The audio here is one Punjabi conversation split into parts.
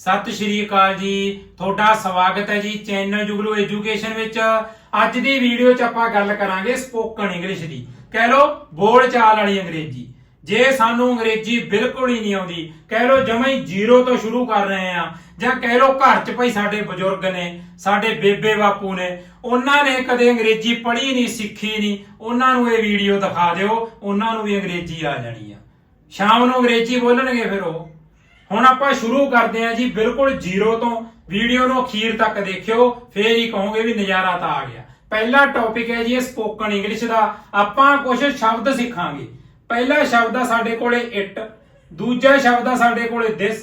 ਸਤਿ ਸ਼੍ਰੀ ਅਕਾਲ ਜੀ। ਤੁਹਾਡਾ ਸਵਾਗਤ ਹੈ ਜੀ ਚੈਨਲ ਜੁਗਲੂ ਐਜੂਕੇਸ਼ਨ ਵਿੱਚ। ਅੱਜ ਦੀ ਵੀਡੀਓ 'ਚ ਆਪਾਂ ਗੱਲ ਕਰਾਂਗੇ ਸਪੋਕਨ ਇੰਗਲਿਸ਼ ਦੀ। ਕਹਿ ਲੋ ਬੋਲਚਾਲ ਵਾਲੀ ਅੰਗਰੇਜ਼ੀ। ਜੇ ਸਾਨੂੰ ਅੰਗਰੇਜ਼ੀ ਬਿਲਕੁਲ ਹੀ ਨਹੀਂ ਆਉਂਦੀ, ਕਹਿ ਲੋ ਜਮਾਂ ਹੀ ਜ਼ੀਰੋ ਤੋਂ ਸ਼ੁਰੂ ਕਰ ਰਹੇ ਆ ਜਾਂ ਕਹਿ ਲੋ ਘਰ 'ਚ ਭਈ ਸਾਡੇ ਬਜ਼ੁਰਗ ਨੇ, ਸਾਡੇ ਬੇਬੇ ਬਾਪੂ ਨੇ, ਉਹਨਾਂ ਨੇ ਕਦੇ ਅੰਗਰੇਜ਼ੀ ਪੜ੍ਹੀ ਨਹੀਂ, ਸਿੱਖੀ ਨਹੀਂ, ਉਹਨਾਂ ਨੂੰ ਇਹ ਵੀਡੀਓ ਦਿਖਾ ਦਿਓ, ਉਹਨਾਂ ਨੂੰ ਵੀ ਅੰਗਰੇਜ਼ੀ ਆ ਜਾਣੀ ਆ। ਸ਼ਾਮ ਨੂੰ ਅੰਗਰੇਜ਼ੀ ਬੋਲਣਗੇ ਫਿਰ ਉਹ। ਹੁਣ ਆਪਾਂ ਸ਼ੁਰੂ ਕਰਦੇ ਹਾਂ ਜੀ, ਬਿਲਕੁਲ ਜ਼ੀਰੋ ਤੋਂ। ਵੀਡੀਓ ਨੂੰ ਅਖੀਰ ਤੱਕ ਦੇਖਿਓ, ਫੇਰ ਹੀ ਕਹੋਗੇ ਵੀ ਨਜ਼ਾਰਾ ਤਾਂ ਆ ਗਿਆ। ਪਹਿਲਾ ਟੌਪਿਕ ਹੈ ਜੀ ਇਹ ਸਪੋਕਨ ਇੰਗਲਿਸ਼ ਦਾ। ਆਪਾਂ ਕੁਝ ਸ਼ਬਦ ਸਿੱਖਾਂਗੇ। ਪਹਿਲਾ ਸ਼ਬਦ ਆ ਸਾਡੇ ਕੋਲੇ ਇਟ ਦੂਜਾ ਸ਼ਬਦ ਆ ਸਾਡੇ ਕੋਲੇ this,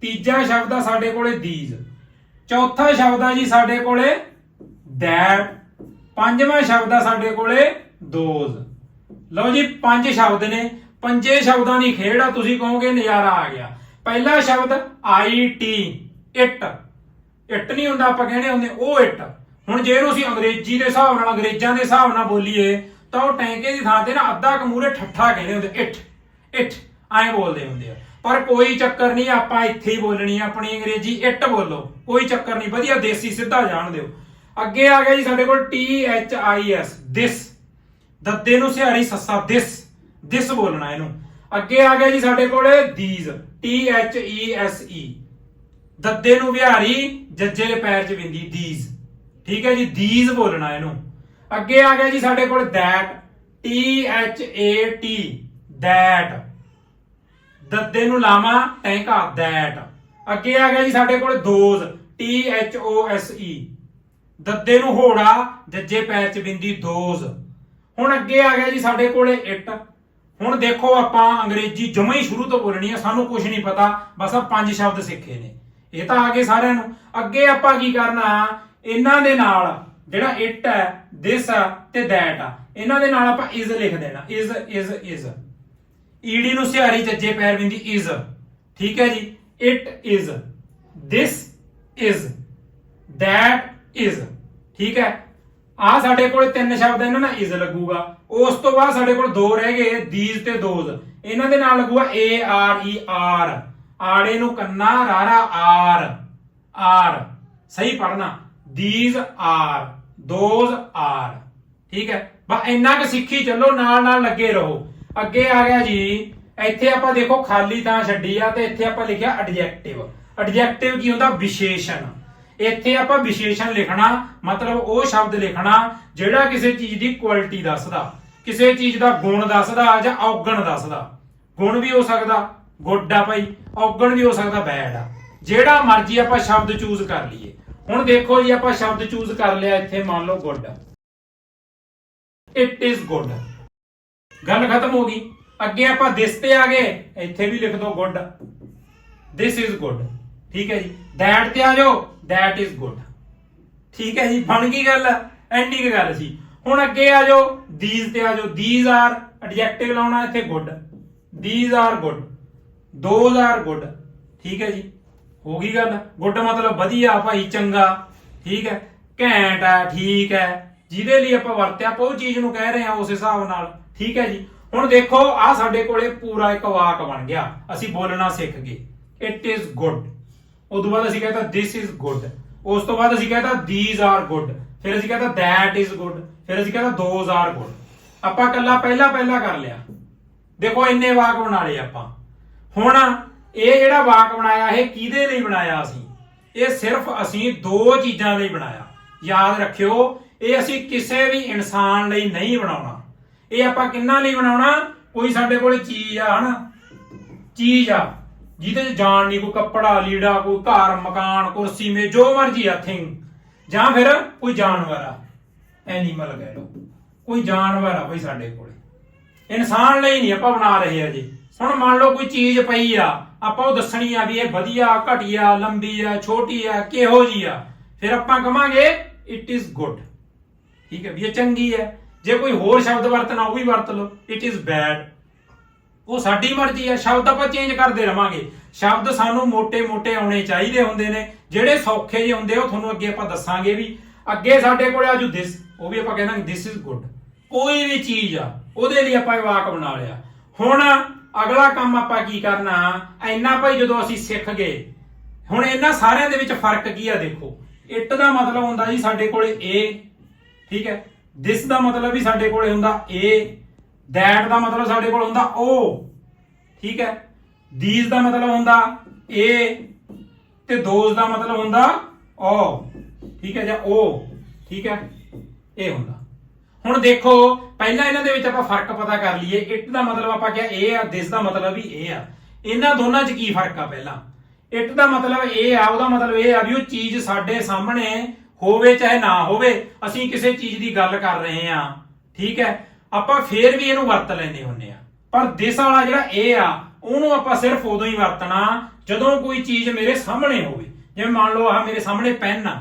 ਤੀਜਾ ਸ਼ਬਦ ਆ ਸਾਡੇ ਕੋਲੇ these ਚੌਥਾ ਸ਼ਬਦ ਆ ਜੀ ਸਾਡੇ ਕੋਲੇ ਦੈਟ ਪੰਜਵਾਂ ਸ਼ਬਦ ਆ ਸਾਡੇ ਕੋਲੇ ਦੋਜ਼ ਲਓ ਜੀ, ਪੰਜ ਸ਼ਬਦ ਨੇ। ਪੰਜੇ ਸ਼ਬਦਾਂ ਦੀ ਖੇਡ ਆ, ਤੁਸੀਂ ਕਹੋਗੇ ਨਜ਼ਾਰਾ ਆ ਗਿਆ। ਪਹਿਲਾ ਸ਼ਬਦ ਆਈ ਟੀ ਇਟ ਇਟ ਨਹੀਂ ਹੁੰਦਾ, ਆਪਾਂ ਕਹਿੰਦੇ ਹੁੰਦੇ ਉਹ ਇਟ ਹੁਣ ਜੇ ਇਹਨੂੰ ਅਸੀਂ ਅੰਗਰੇਜ਼ੀ ਦੇ ਹਿਸਾਬ ਨਾਲ, ਅੰਗਰੇਜ਼ਾਂ ਦੇ ਹਿਸਾਬ ਨਾਲ ਬੋਲੀਏ, ਤਾਂ ਉਹ ਟੈਂਕੇ ਦੀ ਥਾਂ ਤੇ ਨਾ ਅੱਧਾ ਕਮੂਰੇ ਠੱਠਾ ਕਹਿੰਦੇ ਹੁੰਦੇ ਇਟ ਇਟ ਐਂ ਬੋਲਦੇ ਹੁੰਦੇ ਆ। ਪਰ ਕੋਈ ਚੱਕਰ ਨਹੀਂ, ਆਪਾਂ ਇੱਥੇ ਹੀ ਬੋਲਣੀ ਆ, ਆਪਣੀ ਅੰਗਰੇਜ਼ੀ ਇਟ ਬੋਲੋ। ਕੋਈ ਚੱਕਰ ਨਹੀਂ, ਵਧੀਆ ਦੇਸੀ ਸਿੱਧਾ ਜਾਣ ਦਿਓ। ਅੱਗੇ ਆ ਗਿਆ ਜੀ ਸਾਡੇ ਕੋਲ T H I S this ਦੱਦੇ ਨੂੰ ਸਿਹਾਰੀ ਸੱਸਾ ਦਿਸ ਦਿਸ ਬੋਲਣਾ ਇਹਨੂੰ। ਅੱਗੇ ਆ ਗਿਆ ਜੀ ਸਾਡੇ ਕੋਲ these T H E S E ਦੱਦੇ ਨੂੰ ਵਿਹਾਰੀ, ਜੱਜੇ ਦੇ ਪੈਰ 'ਚ ਬਿੰਦੀ these ਠੀਕ ਹੈ ਜੀ, these ਬੋਲਣਾ ਇਹਨੂੰ। ਅੱਗੇ ਆ ਗਿਆ ਜੀ ਸਾਡੇ ਕੋਲ that T H A T that ਦੱਦੇ ਨੂੰ ਲਾਵਾਂ, ਟੈਂਕਾ ਦੈਟ ਅੱਗੇ ਆ ਗਿਆ ਜੀ ਸਾਡੇ ਕੋਲ those T H O S E ਦੱਦੇ ਨੂੰ ਹੋੜਾ, ਜੱਜੇ ਪੈਰ 'ਚ ਬਿੰਦੀ ਦੋਜ਼ ਹੁਣ ਅੱਗੇ ਆ ਗਿਆ ਜੀ ਸਾਡੇ ਕੋਲੇ ਇਟ ਹੁਣ ਦੇਖੋ ਆਪਾਂ ਅੰਗਰੇਜ਼ੀ ਜਮਾਂ ਹੀ ਸ਼ੁਰੂ ਤੋਂ ਬੋਲਣੀ ਆ, ਸਾਨੂੰ ਕੁਝ ਨਹੀਂ ਪਤਾ, ਬਸ ਆ ਪੰਜ ਸ਼ਬਦ ਸਿੱਖੇ ਨੇ। ਇਹ ਤਾਂ ਆ ਗਏ ਸਾਰਿਆਂ ਨੂੰ। ਅੱਗੇ ਆਪਾਂ ਕੀ ਕਰਨਾ? ਇਹਨਾਂ ਦੇ ਨਾਲ ਜਿਹੜਾ ਇਟ ਹੈ, this ਆ ਤੇ that ਆ। ਇਹਨਾਂ ਦੇ ਨਾਲ ਆਪਾਂ is ਲਿਖ ਦੇਣਾ। is is is ਈਡੀ ਨੂੰ ਸਿਹਾਰੀ ਚੱਜੇ ਪੈਰ ਬਿੰਦੀ is ਠੀਕ ਹੈ ਜੀ? it is this is that is ਠੀਕ ਹੈ? ਆ ਸਾਡੇ ਕੋਲ ਤਿੰਨ ਸ਼ਬਦ ਇਹਨਾਂ ਨਾਲ is ਲੱਗੂਗਾ। ਉਸ ਤੋਂ ਬਾਅਦ ਸਾਡੇ ਕੋਲ ਦੋ ਰਹਿ ਗਏ, these ਤੇ those ਇਹਨਾਂ ਦੇ ਨਾਲ ਲੱਗੂਗਾ a, r e r ਆੜੇ ਨੂੰ ਕੰਨਾ, ਰਾਰਾ, r r ਸਹੀ ਪੜਨਾ these are those are ਠੀਕ ਹੈ? ਬਸ ਇੰਨਾ ਕੁ ਸਿੱਖੀ ਚੱਲੋ, ਨਾਲ ਨਾਲ ਲੱਗੇ ਰਹੋ। ਅੱਗੇ ਆ ਗਿਆ ਜੀ, ਇੱਥੇ ਆਪਾਂ ਦੇਖੋ ਖਾਲੀ ਥਾਂ ਛੱਡੀ ਆ ਤੇ ਇੱਥੇ ਆਪਾਂ ਲਿਖਿਆ ਐਡਜੈਕਟਿਵ ਐਡਜੈਕਟਿਵ ਕੀ ਹੁੰਦਾ? ਵਿਸ਼ੇਸ਼ਣ। ਇੱਥੇ ਆਪਾਂ ਵਿਸ਼ੇਸ਼ਣ ਲਿਖਣਾ, ਮਤਲਬ ਉਹ ਸ਼ਬਦ ਲਿਖਣਾ, ਜਿਹੜਾ ਕਿਸੇ ਚੀਜ਼ ਦੀ ਕੁਆਲਿਟੀ ਦੱਸਦਾ, ਕਿਸੇ ਚੀਜ਼ ਦਾ ਗੁਣ ਦੱਸਦਾ ਜਾਂ ਔਗਣ ਦੱਸਦਾ। ਗੁਣ ਵੀ ਹੋ ਸਕਦਾ, ਗੁੱਡ ਆ ਭਾਈ, ਔਗਣ ਵੀ ਹੋ ਸਕਦਾ ਬੈਡ ਆ। ਜਿਹੜਾ ਮਰਜ਼ੀ ਆਪਾਂ ਸ਼ਬਦ ਚੂਜ਼ ਕਰ ਲਈਏ। ਹੁਣ ਦੇਖੋ ਜੀ, ਆਪਾਂ ਸ਼ਬਦ ਚੂਜ਼ ਕਰ ਲਿਆ, ਇੱਥੇ ਮੰਨ ਲਓ ਗੁੱਡ। ਇਟ ਇਜ਼ ਗੁੱਡ ਗੱਲ ਖਤਮ ਹੋ ਗਈ। ਅੱਗੇ ਆਪਾਂ ਦਿਸ ਤੇ ਆ ਗਏ, ਇੱਥੇ ਵੀ ਲਿਖ ਦੋ ਗੁੱਡ। This ਇਜ਼ ਗੁੱਡ ਠੀਕ ਹੈ ਜੀ। That ਤੇ ਆ ਜਾਓ। That ਇਜ਼ ਗੁੱਡ ਠੀਕ ਹੈ ਜੀ, ਬਣ ਗਈ ਗੱਲ, ਐਂਡੀ ਕੀ ਗੱਲ ਸੀ। ਹੁਣ ਅੱਗੇ ਆ ਜਾਓ, these ਤੇ ਆ ਜਾਓ। these are ਐਡਜੈਕਟਿਵ ਲਾਉਣਾ ਇੱਥੇ good these are good those are good ਠੀਕ ਹੈ ਜੀ, ਹੋ ਗਈ ਗੱਲ। ਗੁੱਡ ਮਤਲਬ ਵਧੀਆ, ਭਾਈ ਚੰਗਾ। ਠੀਕ ਹੈ, ਘੈਂਟ ਹੈ, ਠੀਕ ਹੈ। ਜਿਹਦੇ ਲਈ ਆਪਾਂ ਵਰਤਿਆ ਆਪਾਂ ਉਹ ਚੀਜ਼ ਨੂੰ ਕਹਿ ਰਹੇ ਹਾਂ ਉਸ ਹਿਸਾਬ ਨਾਲ। ਠੀਕ ਹੈ ਜੀ, ਹੁਣ ਦੇਖੋ ਆ ਸਾਡੇ ਕੋਲੇ ਪੂਰਾ ਇੱਕ ਵਾਕ ਬਣ ਗਿਆ। ਅਸੀਂ ਬੋਲਣਾ ਸਿੱਖ ਗਏ। ਇਟ ਇਜ਼ ਗੁੱਡ ਉਦੋਂ ਬਾਅਦ ਅਸੀਂ ਕਹਿੰਦਾ this ਇਜ਼ ਗੁੱਡ ਉਸ ਤੋਂ ਬਾਅਦ ਅਸੀਂ ਕਹਿੰਦਾ these are good. ਫਿਰ ਅਸੀਂ ਕਹਿੰਦਾ that is good. ਫਿਰ ਅਸੀਂ ਕਹਿੰਦਾ those are good. ਆਪਾਂ ਕੱਲਾ ਪਹਿਲਾ ਪਹਿਲਾ ਕਰ ਲਿਆ। ਦੇਖੋ ਇੰਨੇ ਵਾਕ ਬਣਾ ਲਏ ਆਪਾਂ। ਹੁਣ ਇਹ ਜਿਹੜਾ ਵਾਕ ਬਣਾਇਆ, ਇਹ ਕਿਹਦੇ ਲਈ ਬਣਾਇਆ ਅਸੀਂ? ਇਹ ਸਿਰਫ ਅਸੀਂ ਦੋ ਚੀਜ਼ਾਂ ਲਈ ਬਣਾਇਆ। ਯਾਦ ਰੱਖਿਓ, ਇਹ ਅਸੀਂ ਕਿਸੇ ਵੀ ਇਨਸਾਨ ਲਈ ਨਹੀਂ ਬਣਾਉਣਾ। ਇਹ ਆਪਾਂ ਕਿੰਨਾ ਲਈ ਬਣਾਉਣਾ? ਕੋਈ ਸਾਡੇ ਕੋਲ ਚੀਜ਼ ਆ, ਹਨਾ? ਚੀਜ਼ ਆ। ਜਿਹਦੇ 'ਚ ਜਾਣ ਨਹੀਂ ਕੋਈ ਕੱਪੜਾ, ਲੀੜਾ, ਕੋਈ ਘਰ, ਮਕਾਨ, ਕੁਰਸੀ ਮੇ ਜੋ ਮਰਜ਼ੀ ਆ ਥਿੰਗ ਜਾਂ ਫਿਰ ਕੋਈ ਜਾਨਵਰ ਆ ਐਨੀਮਲ ਕਹਿ ਲਓ। ਕੋਈ ਜਾਨਵਰ ਆ ਬਈ ਸਾਡੇ ਕੋਲੇ। ਇਨਸਾਨ ਲਈ ਨਹੀਂ ਆਪਾਂ ਬਣਾ ਰਹੇ ਆ ਅਜੇ ਹੁਣ ਮੰਨ ਲਓ ਕੋਈ ਚੀਜ਼ ਪਈ ਆ, ਆਪਾਂ ਉਹ ਦੱਸਣੀ ਆ ਵੀ ਇਹ ਵਧੀਆ ਘਟੀਆ ਲੰਬੀ ਆ, ਛੋਟੀ ਆ, ਕਿਹੋ ਜੀ ਆ। ਫਿਰ ਆਪਾਂ ਕਵਾਂਗੇ ਇਟ ਇਜ਼ ਗੁੱਡ ਠੀਕ ਹੈ, ਵੀ ਇਹ ਚੰਗੀ ਹੈ। ਜੇ ਕੋਈ ਹੋਰ ਸ਼ਬਦ ਵਰਤਣਾ, ਉਹ ਵੀ ਵਰਤ ਲਓ। ਇਟ ਇਜ਼ ਬੈਡ ਉਹ ਸਾਡੀ ਮਰਜ਼ੀ ਹੈ ਸ਼ਬਦ ਆਪਾਂ ਚੇਂਜ ਕਰਦੇ ਰਵਾਂਗੇ। ਸ਼ਬਦ ਸਾਨੂੰ ਮੋਟੇ ਮੋਟੇ ਆਉਣੇ ਚਾਹੀਦੇ ਹੁੰਦੇ ਨੇ। ਜਿਹੜੇ ਸੌਖੇ ਜੇ ਹੁੰਦੇ ਉਹ ਤੁਹਾਨੂੰ ਅੱਗੇ ਆਪਾਂ ਦੱਸਾਂਗੇ ਵੀ। ਅੱਗੇ ਸਾਡੇ ਕੋਲ ਆਜੂ ਦਿਸ ਉਹ ਵੀ ਆਪਾਂ ਕਹਿੰਦਾ ਦਿਸ ਇਜ਼ ਗੁੱਡ ਕੋਈ ਵੀ ਚੀਜ਼ ਆ, ਉਹਦੇ ਲਈ ਆਪਾਂ ਵਾਕ ਬਣਾ ਲਿਆ। ਹੁਣ ਅਗਲਾ ਕੰਮ ਆਪਾਂ ਕੀ ਕਰਨਾ? ਐਨਾ ਭਾਈ ਜਦੋਂ ਅਸੀਂ ਸਿੱਖ ਗਏ, ਹੁਣ ਇਹਨਾਂ ਸਾਰਿਆਂ ਦੇ ਵਿੱਚ ਫ਼ਰਕ ਕੀ ਆ ਦੇਖੋ। ਇੱਟ ਦਾ ਮਤਲਬ ਹੁੰਦਾ ਜੀ ਸਾਡੇ ਕੋਲੇ ਏ ਠੀਕ ਹੈ? ਦਿਸ ਦਾ ਮਤਲਬ ਵੀ ਸਾਡੇ ਕੋਲੇ ਹੁੰਦਾ ਏ ਦੈਟ ਦਾ ਮਤਲਬ ਸਾਡੇ ਕੋਲ ਹੁੰਦਾ o ਠੀਕ ਹੈ? These ਦਾ ਮਤਲਬ ਹੁੰਦਾ a ਤੇ those ਦਾ ਮਤਲਬ ਹੁੰਦਾ o ਠੀਕ ਹੈ ਜਾਂ o ਠੀਕ ਹੈ? ਇਹ ਹੁੰਦਾ। ਹੁਣ ਦੇਖੋ, ਪਹਿਲਾਂ ਇਹਨਾਂ ਦੇ ਵਿੱਚ ਆਪਾਂ ਫ਼ਰਕ ਪਤਾ ਕਰ ਲਈਏ। ਇਟ ਦਾ ਮਤਲਬ ਆਪਾਂ ਕਿਹਾ ਇਹ ਆ ਦਿਸ ਦਾ ਮਤਲਬ ਵੀ ਇਹ ਆ। ਇਹਨਾਂ ਦੋਨਾਂ 'ਚ ਕੀ ਫ਼ਰਕ ਆ ਪਹਿਲਾਂ? ਇਟ ਦਾ ਮਤਲਬ ਇਹ ਆ, ਉਹਦਾ ਮਤਲਬ ਇਹ ਆ ਵੀ ਉਹ ਚੀਜ਼ ਸਾਡੇ ਸਾਹਮਣੇ ਹੋਵੇ ਚਾਹੇ ਨਾ ਹੋਵੇ, ਅਸੀਂ ਕਿਸੇ ਚੀਜ਼ ਦੀ ਗੱਲ ਕਰ ਰਹੇ ਆ ਠੀਕ ਹੈ? ਆਪਾਂ ਫੇਰ ਵੀ ਇਹਨੂੰ ਵਰਤ ਲੈਂਦੇ ਹੁੰਨੇ ਆ। ਪਰ ਦਿਸ ਵਾਲਾ ਜਿਹੜਾ ਇਹ ਆ, ਉਹਨੂੰ ਆਪਾਂ ਸਿਰਫ ਉਦੋਂ ਹੀ ਵਰਤਣਾ ਜਦੋਂ ਕੋਈ ਚੀਜ਼ ਮੇਰੇ ਸਾਹਮਣੇ ਹੋਵੇ। ਜਿਵੇਂ ਮੰਨ ਲਓ ਆਹ ਮੇਰੇ ਸਾਹਮਣੇ ਪੈਨ ਆ।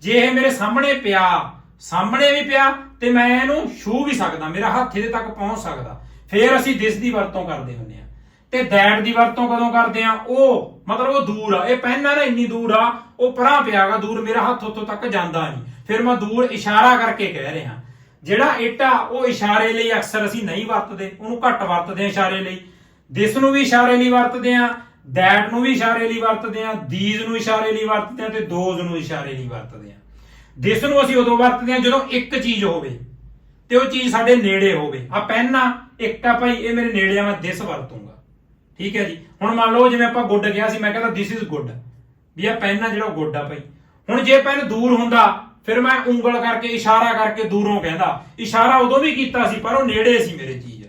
ਜੇ ਇਹ ਮੇਰੇ ਸਾਹਮਣੇ ਪਿਆ, ਸਾਹਮਣੇ ਵੀ ਪਿਆ ਤੇ ਮੈਂ ਇਹਨੂੰ ਛੂ ਵੀ ਸਕਦਾ, ਮੇਰਾ ਹੱਥ ਇਹਦੇ ਤੱਕ ਪਹੁੰਚ ਸਕਦਾ। ਫੇਰ ਅਸੀਂ ਦਿਸ ਦੀ ਵਰਤੋਂ ਕਰਦੇ ਹੁੰਦੇ ਆ। ਤੇ ਦੈਟ ਦੀ ਵਰਤੋਂ ਕਦੋਂ ਕਰਦੇ ਆ? ਉਹ ਮਤਲਬ ਉਹ ਦੂਰ ਆ। ਇਹ ਪੈਨ ਆ ਨਾ, ਇੰਨੀ ਦੂਰ ਆ, ਉਹ ਪਰਾਂ ਪਿਆਗਾ ਦੂਰ ਮੇਰਾ ਹੱਥ ਉੱਥੋਂ ਤੱਕ ਜਾਂਦਾ ਨਹੀਂ। ਫਿਰ ਮੈਂ ਦੂਰ ਇਸ਼ਾਰਾ ਕਰਕੇ ਕਹਿ ਰਿਹਾ। ਜਿਹੜਾ ਇਟ ਆ, ਉਹ ਇਸ਼ਾਰੇ ਲਈ ਅਕਸਰ ਅਸੀਂ ਨਹੀਂ ਵਰਤਦੇ, ਉਹਨੂੰ ਘੱਟ ਵਰਤਦੇ ਆ ਇਸ਼ਾਰੇ ਲਈ। ਦਿਸ ਨੂੰ ਵੀ ਇਸ਼ਾਰੇ ਲਈ ਵਰਤਦੇ ਆ ਦੈਟ ਨੂੰ ਵੀ ਇਸ਼ਾਰੇ ਲਈ ਵਰਤਦੇ ਆ ਥੀਸ ਨੂੰ ਇਸ਼ਾਰੇ ਲਈ ਵਰਤਦੇ ਆ ਤੇ ਦੋਜ਼ ਨੂੰ ਇਸ਼ਾਰੇ ਲਈ ਵਰਤਦੇ ਆ ਦਿਸ ਨੂੰ ਅਸੀਂ ਉਦੋਂ ਵਰਤਦੇ ਆ ਜਦੋਂ ਇੱਕ ਚੀਜ਼ ਹੋਵੇ ਤੇ ਉਹ ਚੀਜ਼ ਸਾਡੇ ਨੇੜੇ ਹੋਵੇ। ਆ ਪੈਨ ਆ, ਇੱਕ ਆ ਭਾਈ, ਇਹ ਮੇਰੇ ਨੇੜੇ ਆ ਮੈਂ ਦਿਸ ਵਰਤੂੰਗਾ। ਠੀਕ ਹੈ ਜੀ? ਹੁਣ ਮੰਨ ਲਓ ਜਿਵੇਂ ਆਪਾਂ ਗੁੱਡ ਕਿਹਾ ਸੀ, ਮੈਂ ਕਹਿੰਦਾ ਦਿਸ ਇਜ਼ ਗੁੱਡ ਵੀ ਆ ਪੈਨ ਆ ਜਿਹੜਾ ਗੁੱਡ ਆ ਭਾਈ। ਹੁਣ ਜੇ ਪੈਨ ਦੂਰ ਹੁੰਦਾ ਫਿਰ ਮੈਂ ਉਂਗਲ ਕਰਕੇ, ਇਸ਼ਾਰਾ ਕਰਕੇ ਦੂਰੋਂ ਕਹਿੰਦਾ, ਇਸ਼ਾਰਾ ਉਦੋਂ ਵੀ ਕੀਤਾ ਸੀ, ਪਰ ਉਹ ਨੇੜੇ ਸੀ ਮੇਰੇ ਚੀਜ਼।